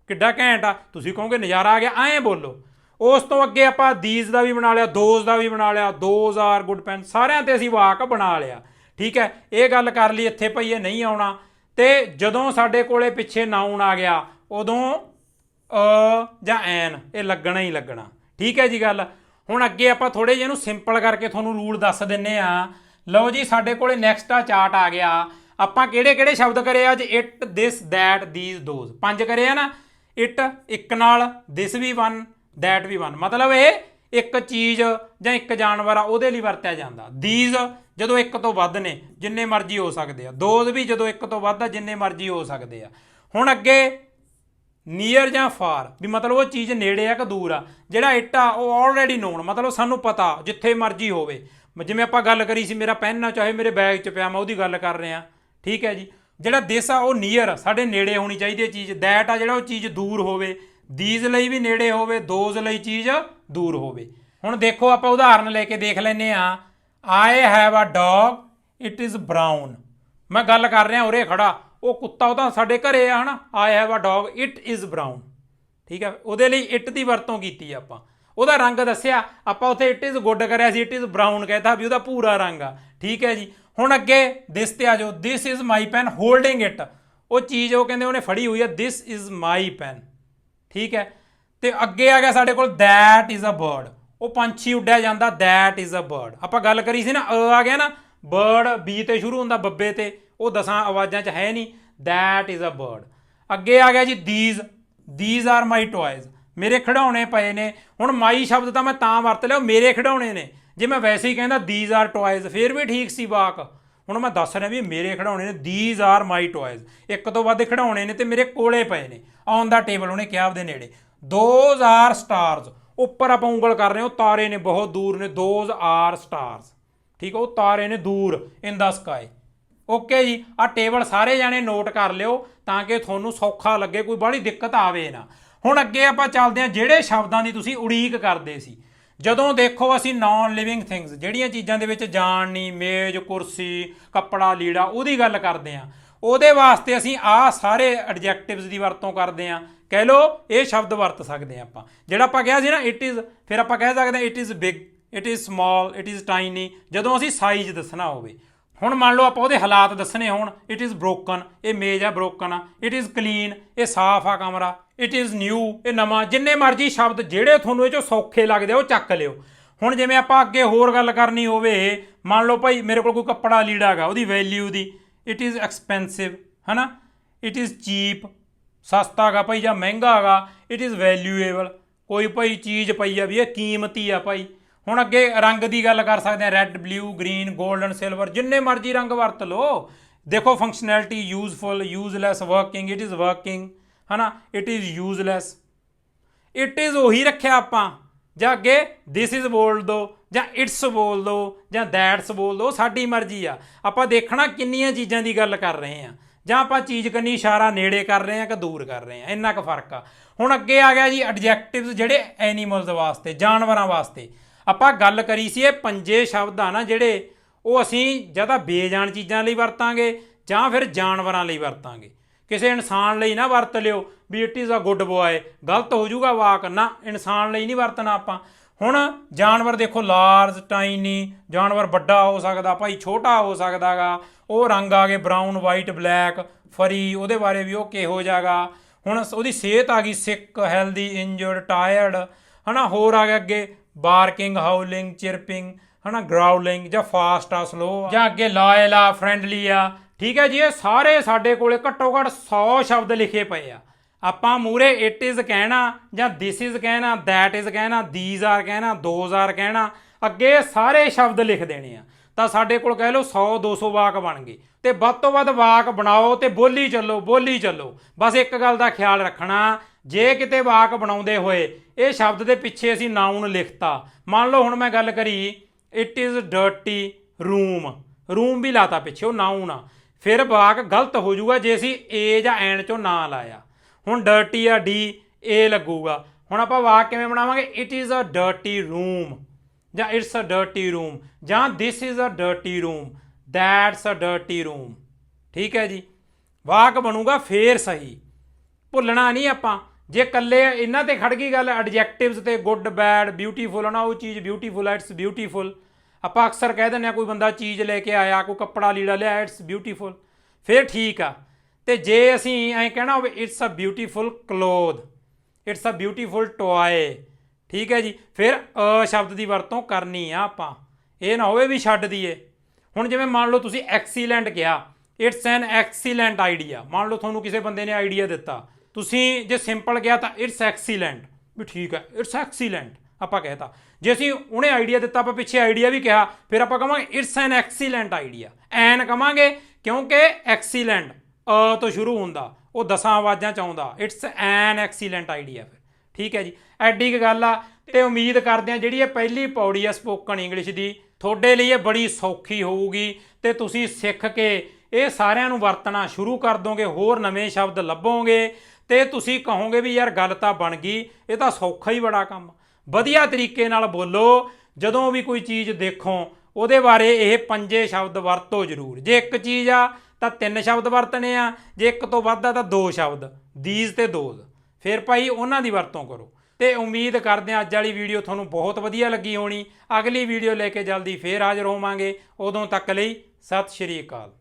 ਕਿੱਡਾ ਘੈਂਟ ਆ। ਤੁਸੀਂ ਕਹੋਗੇ, ਨਜ਼ਾਰਾ ਆ ਗਿਆ। ਐਂ ਬੋਲੋ। ਉਸ ਤੋਂ ਅੱਗੇ ਆਪਾਂ ਥੀਸ ਦਾ ਵੀ ਬਣਾ ਲਿਆ ਦੋਜ਼ ਦਾ ਵੀ ਬਣਾ ਲਿਆ। ਦੋਜ਼ ਆਰ ਗੁੱਡ ਪੈਨ ਸਾਰਿਆਂ ਤੇ ਅਸੀਂ ਵਾਕ ਬਣਾ ਲਿਆ। ਠੀਕ ਹੈ। ਇਹ ਗੱਲ ਕਰ ਲਈ ਇੱਥੇ ਭਈ ਇਹ ਨਹੀਂ ਆਉਣਾ। ਤੇ ਜਦੋਂ ਸਾਡੇ ਕੋਲੇ ਪਿੱਛੇ ਨਾਉਨ ਆ ਗਿਆ, ਉਦੋਂ ਅ ਜਾਂ ਐਨ, ਇਹ ਲੱਗਣਾ ਹੀ ਲੱਗਣਾ। ਠੀਕ ਹੈ ਜੀ ਗੱਲ। ਹੁਣ ਅੱਗੇ ਆਪਾਂ ਥੋੜੇ ਜਿਹੇ ਇਹਨੂੰ ਸਿੰਪਲ ਕਰਕੇ ਤੁਹਾਨੂੰ ਰੂਲ ਦੱਸ ਦਿੰਨੇ ਆ। ਲਓ ਜੀ, ਸਾਡੇ ਕੋਲੇ ਨੈਕਸਟ ਆ ਚਾਰਟ ਆ ਗਿਆ। ਆਪਾਂ ਕਿਹੜੇ ਕਿਹੜੇ ਸ਼ਬਦ ਕਰੇ ਅੱਜ? It this that these those ਪੰਜ ਕਰੇ ਆ ਨਾ। ਇਟ ਇੱਕ ਨਾਲ ਦਿਸ ਵੀ ਵਨ ਦੈਟ ਵੀ ਵਨ ਮਤਲਬ ਇਹ ਇੱਕ ਚੀਜ਼ ਜਾਂ ਇੱਕ ਜਾਨਵਰ ਆ, ਉਹਦੇ ਲਈ ਵਰਤਿਆ ਜਾਂਦਾ। ਥੀਸ ਜਦੋਂ ਇੱਕ ਤੋਂ ਵੱਧ ਨੇ, ਜਿੰਨੇ ਮਰਜ਼ੀ ਹੋ ਸਕਦੇ ਆ। ਦੋਜ਼ ਵੀ ਜਦੋਂ ਇੱਕ ਤੋਂ ਵੱਧ ਆ, ਜਿੰਨੇ ਮਰਜ਼ੀ ਹੋ ਸਕਦੇ ਆ। ਹੁਣ ਅੱਗੇ ਨੀਅਰ ਜਾਂ ਫਾਰ ਵੀ ਮਤਲਬ ਉਹ ਚੀਜ਼ ਨੇੜੇ ਆ ਕਿ ਦੂਰ ਆ। ਜਿਹੜਾ ਇਟ ਆ, ਉਹ ਆਲਰੇਡੀ ਨੋਨ ਮਤਲਬ ਸਾਨੂੰ ਪਤਾ, ਜਿੱਥੇ ਮਰਜ਼ੀ ਹੋਵੇ। ਜਿਵੇਂ ਆਪਾਂ ਗੱਲ ਕਰੀ ਸੀ, ਮੇਰਾ ਪੈਨ ਆ, ਚਾਹੇ ਮੇਰੇ ਬੈਗ 'ਚ ਪਿਆ, ਮੈਂ ਉਹਦੀ ਗੱਲ ਕਰ ਰਿਹਾ। ਠੀਕ ਹੈ ਜੀ? ਜਿਹੜਾ ਦਿਸ ਆ ਉਹ ਨੀਅਰ ਸਾਡੇ ਨੇੜੇ ਹੋਣੀ ਚਾਹੀਦੀ ਹੈ ਚੀਜ਼। ਦੈਟ ਆ ਜਿਹੜਾ ਉਹ ਚੀਜ਼ ਦੂਰ ਹੋਵੇ। ਦੀਜ਼ ਲਈ ਵੀ ਨੇੜੇ ਹੋਵੇ ਦੋਜ਼ ਲਈ ਚੀਜ਼ ਦੂਰ ਹੋਵੇ। ਹੁਣ ਦੇਖੋ, ਆਪਾਂ ਉਦਾਹਰਨ ਲੈ ਕੇ ਦੇਖ ਲੈਨੇ ਆ I have a dog it is brown ਮੈਂ ਗੱਲ ਕਰ ਰਿਹਾ, ਉਰੇ ਖੜਾ। ਉਹ ਕੁੱਤਾ ਉਹ ਤਾਂ ਸਾਡੇ ਘਰੇ ਆ, ਹਨਾ? I have a dog it is brown ਠੀਕ ਹੈ? ਉਹਦੇ ਲਈ ਇਟ ਦੀ ਵਰਤੋਂ ਕੀਤੀ ਆਪਾਂ। ਉਹਦਾ ਰੰਗ ਦੱਸਿਆ, ਆਪਾਂ ਉੱਥੇ ਇਟ ਇਜ਼ ਗੁੱਡ ਕਰਿਆ ਸੀ ਇਟ ਇਜ਼ ਬ੍ਰਾਊਨ ਕਹਿਤਾ ਵੀ ਉਹਦਾ ਪੂਰਾ ਰੰਗ ਆ। ਠੀਕ ਹੈ ਜੀ। ਹੁਣ ਅੱਗੇ ਦਿਸ ਤੇ ਆ ਜਾਓ। This is my pen holding it ਉਹ ਚੀਜ਼ ਉਹ ਕਹਿੰਦੇ ਉਹਨੇ ਫੜੀ ਹੋਈ ਹੈ। ਦਿਸ ਇਜ਼ ਮਾਈ ਪੈਨ ਠੀਕ ਹੈ। ਤੇ ਅੱਗੇ ਆ ਗਿਆ ਸਾਡੇ ਕੋਲ that ਇਜ਼ ਅ ਬਰਡ ਉਹ ਪੰਛੀ ਉੱਡਿਆ ਜਾਂਦਾ। that ਇਜ਼ ਅ ਬਰਡ ਆਪਾਂ ਗੱਲ ਕਰੀ ਸੀ ਨਾ, ਅ ਆ ਗਿਆ ਨਾ ਬਰਡ ਬੀ ਤੇ ਸ਼ੁਰੂ ਹੁੰਦਾ ਬੱਬੇ ਤੇ। ਉਹ ਦਸਾਂ ਆਵਾਜ਼ਾਂ 'ਚ ਹੈ ਨਹੀਂ। that ਇਜ਼ ਅ ਬਰਡ ਅੱਗੇ ਆ ਗਿਆ ਜੀ these these are my toys ਮੇਰੇ ਖਿਡੌਣੇ ਪਏ ਨੇ। ਹੁਣ ਮਾਈ ਸ਼ਬਦ ਤਾਂ ਮੈਂ ਤਾਂ ਵਰਤ ਲਿਆ, ਉਹ ਮੇਰੇ ਖਿਡੌਣੇ ਨੇ। ਜੇ ਮੈਂ ਵੈਸੇ ਹੀ ਕਹਿੰਦਾ, these ਆਰ toys, ਫਿਰ ਵੀ ਠੀਕ ਸੀ ਵਾਕ ਹੁਣ ਮੈਂ ਦੱਸ ਰਿਹਾ ਵੀ ਮੇਰੇ ਖਿਡੌਣੇ ਨੇ these ਆਰ ਮਾਈ toys ਇੱਕ ਤੋਂ ਵੱਧ ਖਿਡੌਣੇ ਨੇ ਤੇ ਮੇਰੇ ਕੋਲੇ ਪਏ ਨੇ। ਔਨ ਦਾ ਟੇਬਲ ਉਹਨੇ ਕਿਹਾ ਆਪਦੇ ਨੇੜੇ। ਦੋਜ਼ ਆਰ stars ਉੱਪਰ ਆਪਾਂ ਉਂਗਲ ਕਰ ਰਹੇ ਹਾਂ, ਉਹ ਤਾਰੇ ਨੇ, ਬਹੁਤ ਦੂਰ ਨੇ। ਦੋਜ਼ ਆਰ ਸਟਾਰਸ ਠੀਕ ਆ, ਉਹ ਤਾਰੇ ਨੇ ਦੂਰ ਇਨ ਦਾ ਸਕਾਈ ਓਕੇ ਜੀ ਆ ਟੇਬਲ ਸਾਰੇ ਜਾਣੇ ਨੋਟ ਕਰ ਲਿਓ, ਤਾਂ ਕਿ ਤੁਹਾਨੂੰ ਸੌਖਾ ਲੱਗੇ, ਕੋਈ ਬੜੀ ਦਿੱਕਤ ਆਵੇ ਨਾ। ਹੁਣ ਅੱਗੇ ਆਪਾਂ ਚੱਲਦੇ ਹਾਂ, ਜਿਹੜੇ ਸ਼ਬਦਾਂ ਦੀ ਤੁਸੀਂ ਉਡੀਕ ਕਰਦੇ ਸੀ। ਜਦੋਂ ਦੇਖੋ ਅਸੀਂ ਨਾਨ ਲਿਵਿੰਗ ਥਿੰਗਸ ਜਿਹੜੀਆਂ ਚੀਜ਼ਾਂ ਦੇ ਵਿੱਚ ਜਾਨ ਨਹੀਂ ਮੇਜ਼, ਕੁਰਸੀ, ਕੱਪੜਾ, ਲੀੜਾ, ਉਹਦੀ ਗੱਲ ਕਰਦੇ ਹਾਂ। ਉਹਦੇ ਵਾਸਤੇ ਅਸੀਂ ਆਹ ਸਾਰੇ ਐਡਜੈਕਟਿਵਸ ਦੀ ਵਰਤੋਂ ਕਰਦੇ ਹਾਂ। ਕਹਿ ਲਓ, ਇਹ ਸ਼ਬਦ ਵਰਤ ਸਕਦੇ ਹਾਂ ਆਪਾਂ। ਜਿਹੜਾ ਆਪਾਂ ਕਿਹਾ ਸੀ ਨਾ ਇਟ ਇਜ਼ ਫਿਰ ਆਪਾਂ ਕਹਿ ਸਕਦੇ ਹਾਂ it is big it is small it is tiny ਜਦੋਂ ਅਸੀਂ ਸਾਈਜ਼ ਦੱਸਣਾ ਹੋਵੇ ਹੁਣ ਮੰਨ ਲਓ ਆਪਾਂ ਉਹਦੇ ਹਾਲਾਤ ਦੱਸਣੇ ਹੋਣ ਇਟ ਇਜ਼ ਬ੍ਰੋਕਨ ਇਹ ਮੇਜ਼ ਆ ਬ੍ਰੋਕਨ ਆ ਇਟ ਇਜ਼ ਕਲੀਨ ਇਹ ਸਾਫ਼ ਆ ਕਮਰਾ ਇਟ ਇਜ਼ ਨਿਊ ਇਹ ਨਵਾਂ, ਜਿੰਨੇ ਮਰਜ਼ੀ ਸ਼ਬਦ ਜਿਹੜੇ ਤੁਹਾਨੂੰ ਇਹ ਚੋਂ ਸੌਖੇ ਲੱਗਦੇ ਆ, ਉਹ ਚੱਕ ਲਿਓ। ਹੁਣ ਜਿਵੇਂ ਆਪਾਂ ਅੱਗੇ ਹੋਰ ਗੱਲ ਕਰਨੀ ਹੋਵੇ, ਮੰਨ ਲਓ ਭਾਈ ਮੇਰੇ ਕੋਲ ਕੋਈ ਕੱਪੜਾ ਲੀੜਾ ਹੈਗਾ, ਉਹਦੀ ਵੈਲਿਊ ਦੀ ਇਟ ਇਜ਼ ਐਕਸਪੈਂਸਿਵ ਹਨਾ? ਇਟ ਇਜ਼ ਚੀਪ ਸਸਤਾ ਹੈਗਾ ਭਾਈ ਜਾਂ ਮਹਿੰਗਾ ਹੈਗਾ ਇਟ ਇਜ਼ ਵੈਲਿਊਏਬਲ ਕੋਈ ਭਾਈ ਚੀਜ਼ ਪਈ ਆ ਵੀ ਇਹ ਕੀਮਤੀ ਆ ਭਾਈ। ਹੁਣ ਅੱਗੇ ਰੰਗ ਦੀ ਗੱਲ ਕਰ ਸਕਦੇ ਆ red blue green golden silver ਜਿੰਨੇ ਮਰਜ਼ੀ ਰੰਗ ਵਰਤ ਲਓ। ਦੇਖੋ functionality useful useless working it is working ਹਨਾ? It is useless it is ਉਹੀ ਰੱਖਿਆ ਆਪਾਂ। ਜਾਂ ਅੱਗੇ ਥਿਸ ਇਜ਼ ਬੋਲ ਦੋ, ਜਾਂ ਇਟਸ ਬੋਲ ਦੋ, ਜਾਂ ਦੈਟਸ ਬੋਲ ਦੋ ਸਾਡੀ ਮਰਜ਼ੀ ਆ। ਆਪਾਂ ਦੇਖਣਾ ਕਿੰਨੀਆਂ ਚੀਜ਼ਾਂ ਦੀ ਗੱਲ ਕਰ ਰਹੇ ਆ ਜਾਂ ਆਪਾਂ ਚੀਜ਼ ਕੰਨੀ ਇਸ਼ਾਰਾ ਨੇੜੇ ਕਰ ਰਹੇ ਆ ਕਿ ਦੂਰ ਕਰ ਰਹੇ ਆ ਇੰਨਾ ਕੁ ਫ਼ਰਕ ਆ। ਹੁਣ ਅੱਗੇ ਆ ਗਿਆ ਜੀ ਐਡਜੈਕਟਿਵਸ ਜਿਹੜੇ ਐਨੀਮਲਸ ਵਾਸਤੇ, ਜਾਨਵਰਾਂ ਵਾਸਤੇ। ਆਪਾਂ ਗੱਲ ਕਰੀ ਸੀ ਇਹ ਪੰਜੇ ਸ਼ਬਦ ਆ ਨਾ ਜਿਹੜੇ ਉਹ ਅਸੀਂ ਜਾਂ ਤਾਂ ਬੇਜਾਨ ਚੀਜ਼ਾਂ ਲਈ ਵਰਤਾਂਗੇ ਜਾਂ ਫਿਰ ਜਾਨਵਰਾਂ ਲਈ ਵਰਤਾਂਗੇ। ਕਿਸੇ ਇਨਸਾਨ ਲਈ ਨਾ ਵਰਤ ਲਿਓ ਵੀ it is a good boy ਗਲਤ ਹੋ ਜਾਊਗਾ ਵਾਕ, ਨਾ, ਇਨਸਾਨ ਲਈ ਨਹੀਂ ਵਰਤਣਾ ਆਪਾਂ। ਹੁਣ ਜਾਨਵਰ ਦੇਖੋ ਲਾਰਜ ਟਾਈਨੀ ਜਾਨਵਰ ਵੱਡਾ ਹੋ ਸਕਦਾ, ਭਾਈ ਛੋਟਾ ਹੋ ਸਕਦਾਗਾ, ਉਹ ਰੰਗ ਆ ਗਏ ਬਰਾਊਨ ਵਾਈਟ ਬਲੈਕ ਫਰੀ ਉਹਦੇ ਬਾਰੇ ਵੀ ਉਹ ਕਿਹੋ ਜਾਗਾ। ਹੁਣ ਉਹਦੀ ਸਿਹਤ ਆ ਗਈ ਸਿੱਕ ਹੈਲਦੀ ਇੰਜਰਡ ਟਾਇਰਡ ਹਨਾ, ਹੋਰ ਆ ਗਿਆ ਅੱਗੇ ਬਾਰਕਿੰਗ, ਹਾਊਲਿੰਗ, ਚਿਰਪਿੰਗ, ਹਨਾ, ਗਰਾਊਲਿੰਗ ਜਾਂ ਫਾਸਟ ਆ, ਸਲੋ ਜਾਂ ਅੱਗੇ ਲਾਇਲ ਆ, ਫ੍ਰੈਂਡਲੀ ਆ। ਠੀਕ ਹੈ ਜੀ, ਇਹ ਸਾਰੇ ਸਾਡੇ ਕੋਲੇ ਘੱਟੋ ਘੱਟ 100 ਸ਼ਬਦ ਲਿਖੇ ਪਏ ਆ। ਆਪਾਂ ਮੂਰੇ ਇਟ ਇਜ਼ ਕਹਿਣਾ, ਜਾਂ ਥਿਸ ਇਜ਼ ਕਹਿਣਾ, that ਇਜ਼ ਕਹਿਣਾ, these are ਕਹਿਣਾ, those are ਕਹਿਣਾ, ਅੱਗੇ ਸਾਰੇ ਸ਼ਬਦ ਲਿਖ ਦੇਣੇ ਆ। ਤਾਂ ਸਾਡੇ ਕੋਲ ਕਹਿ ਲਓ 100 200 ਵਾਕ ਬਣ ਗਏ। ਤੇ ਵੱਧ ਤੋਂ ਵੱਧ ਵਾਕ ਬਣਾਓ ਤੇ ਬੋਲੀ ਚੱਲੋ ਬੋਲੀ ਚੱਲੋ। ਬਸ ਇੱਕ ਗੱਲ ਦਾ ਖਿਆਲ ਰੱਖਣਾ, ਜੇ ਕਿਤੇ ਵਾਕ ਬਣਾਉਂਦੇ ਹੋਏ ਇਹ ਸ਼ਬਦ ਦੇ ਪਿੱਛੇ ਅਸੀਂ ਨਾਉਨ ਲਿਖਤਾ। ਮੰਨ ਲਓ ਹੁਣ ਮੈਂ ਗੱਲ ਕਰੀ it is dirty room room ਵੀ ਲਾਤਾ ਪਿੱਛੇ, ਉਹ ਨਾਉਨ ਆ। ਫਿਰ ਵਾਕ ਗਲਤ ਹੋ ਜਾਊਗਾ ਜੇ ਅਸੀਂ ਏ ਜਾਂ ਐਨ ਚੋਂ ਨਾ ਲਾਇਆ। ਹੁਣ ਡਰਟੀ ਆ ਡੀ ਏ ਲੱਗੂਗਾ। ਹੁਣ ਆਪਾਂ ਵਾਕ ਕਿਵੇਂ ਬਣਾਵਾਂਗੇ? It is a dirty room ਜਾਂ ਇਟਸ ਅ ਡਰਟੀ ਰੂਮ ਜਾਂ this is a dirty room that's a dirty room ਠੀਕ ਹੈ ਜੀ? ਵਾਕ ਬਣੂਗਾ ਫੇਰ ਸਹੀ। ਭੁੱਲਣਾ ਨਹੀਂ ਆਪਾਂ। ਜੇ ਕੱਲੇ ਇਹਨਾਂ ਤੇ ਖੜ ਗਈ ਗੱਲ ਐਡਜੈਕਟਿਵਸ ਤੇ ਗੁੱਡ ਬੈਡ ਬਿਊਟੀਫੁਲ ਨਾ ਉਹ ਚੀਜ਼ ਬਿਊਟੀਫੁਲ ਇਟਸ ਬਿਊਟੀਫੁਲ ਆਪਾਂ ਅਕਸਰ ਕਹਿ ਦਿੰਦੇ ਆ ਕੋਈ ਬੰਦਾ ਚੀਜ਼ ਲੈ ਕੇ ਆਇਆ, ਕੋਈ ਕੱਪੜਾ ਲੀੜਾ ਲਿਆ ਇਟਸ ਬਿਊਟੀਫੁਲ ਫਿਰ ਠੀਕ ਆ। ਤੇ ਜੇ ਅਸੀਂ ਐਂ ਕਹਿਣਾ ਹੋਵੇ it's a beautiful cloth it's a beautiful toy ਠੀਕ ਹੈ ਜੀ? ਫਿਰ ਅ ਸ਼ਬਦ ਦੀ ਵਰਤੋਂ ਕਰਨੀ ਆ ਆਪਾਂ। ਇਹ ਨਾ ਹੋਵੇ ਵੀ ਛੱਡ ਦਈਏ। ਹੁਣ ਜਿਵੇਂ ਮੰਨ ਲਓ ਤੁਸੀਂ ਐਕਸੀਲੈਂਟ ਕਿਹਾ ਇਟਸ ਐਨ ਐਕਸੀਲੈਂਟ ਆਈਡੀਆ ਮੰਨ ਲਓ ਤੁਹਾਨੂੰ ਕਿਸੇ ਬੰਦੇ ਨੇ ਆਈਡੀਆ ਦਿੱਤਾ। ਤੁਸੀਂ ਜੇ ਸਿੰਪਲ ਕਿਹਾ ਤਾਂ ਇਟਸ ਐਕਸੀਲੈਂਟ ਵੀ ਠੀਕ ਹੈ ਇਟਸ ਐਕਸੀਲੈਂਟ ਆਪਾਂ ਕਹਿਤਾ ਜੇ ਅਸੀਂ ਉਹਨੇ ਆਈਡੀਆ ਦਿੱਤਾ, ਆਪਾਂ ਪਿੱਛੇ ਆਈਡੀਆ ਵੀ ਕਿਹਾ, ਫਿਰ ਆਪਾਂ ਕਹਾਂਗੇ it's an excellent idea an ਕਹਾਂਗੇ ਕਿਉਂਕਿ ਐਕਸੀਲੈਂਟ ਅ ਤੋਂ ਸ਼ੁਰੂ ਹੁੰਦਾ, ਉਹ ਦਸਾਂ ਆਵਾਜ਼ਾਂ ਚ ਆਉਂਦਾ। ਇਟਸ ਐਨ ਐਕਸੀਲੈਂਟ ਆਈਡੀਆ ਫਿਰ ਠੀਕ ਹੈ ਜੀ। ਐਡੀ ਕੁ ਗੱਲ ਆ, ਤੇ ਉਮੀਦ ਕਰਦੇ ਆ ਜਿਹੜੀ ਇਹ ਪਹਿਲੀ ਪੌੜੀ ਆ ਸਪੋਕਨ ਇੰਗਲਿਸ਼ ਦੀ ਤੁਹਾਡੇ ਲਈ ਇਹ ਬੜੀ ਸੌਖੀ ਹੋਊਗੀ ਤੇ ਤੁਸੀਂ ਸਿੱਖ ਕੇ ਇਹ ਸਾਰਿਆਂ ਨੂੰ ਵਰਤਣਾ ਸ਼ੁਰੂ ਕਰ ਦੋਗੇ, ਹੋਰ ਨਵੇਂ ਸ਼ਬਦ ਲੱਭੋਗੇ ਤੇ ਤੁਸੀਂ ਕਹੋਗੇ ਵੀ ਯਾਰ ਗੱਲ ਤਾਂ ਬਣ ਗਈ, ਇਹ ਤਾਂ ਸੌਖਾ ਹੀ ਬੜਾ ਕੰਮ। ਵਧੀਆ ਤਰੀਕੇ ਨਾਲ ਬੋਲੋ, ਜਦੋਂ ਵੀ ਕੋਈ ਚੀਜ਼ ਦੇਖੋ, ਉਹਦੇ ਬਾਰੇ ਇਹ ਪੰਜੇ ਸ਼ਬਦ ਵਰਤੋ ਜ਼ਰੂਰ। ਜੇ ਇੱਕ ਚੀਜ਼ ਆ, ਤਾਂ ਤਿੰਨ ਸ਼ਬਦ ਵਰਤਣੇ ਆ, ਜੇ ਇੱਕ ਤੋਂ ਵੱਧ ਆ, ਤਾਂ ਦੋ ਸ਼ਬਦ ਦੀਜ ਤੇ ਦੋਜ਼ ਫਿਰ ਭਾਈ ਉਹਨਾਂ ਦੀ ਵਰਤੋਂ ਕਰੋ। ਤੇ ਉਮੀਦ ਕਰਦੇ ਹਾਂ ਅੱਜ ਵਾਲੀ ਵੀਡੀਓ ਤੁਹਾਨੂੰ ਬਹੁਤ ਵਧੀਆ ਲੱਗੀ ਹੋਣੀ। ਅਗਲੀ ਵੀਡੀਓ ਲੈ ਕੇ ਜਲਦੀ ਫੇਰ ਹਾਜ਼ਰ ਹੋਵਾਂਗੇ। ਉਦੋਂ ਤੱਕ ਲਈ ਸਤਿ ਸ਼੍ਰੀ ਅਕਾਲ।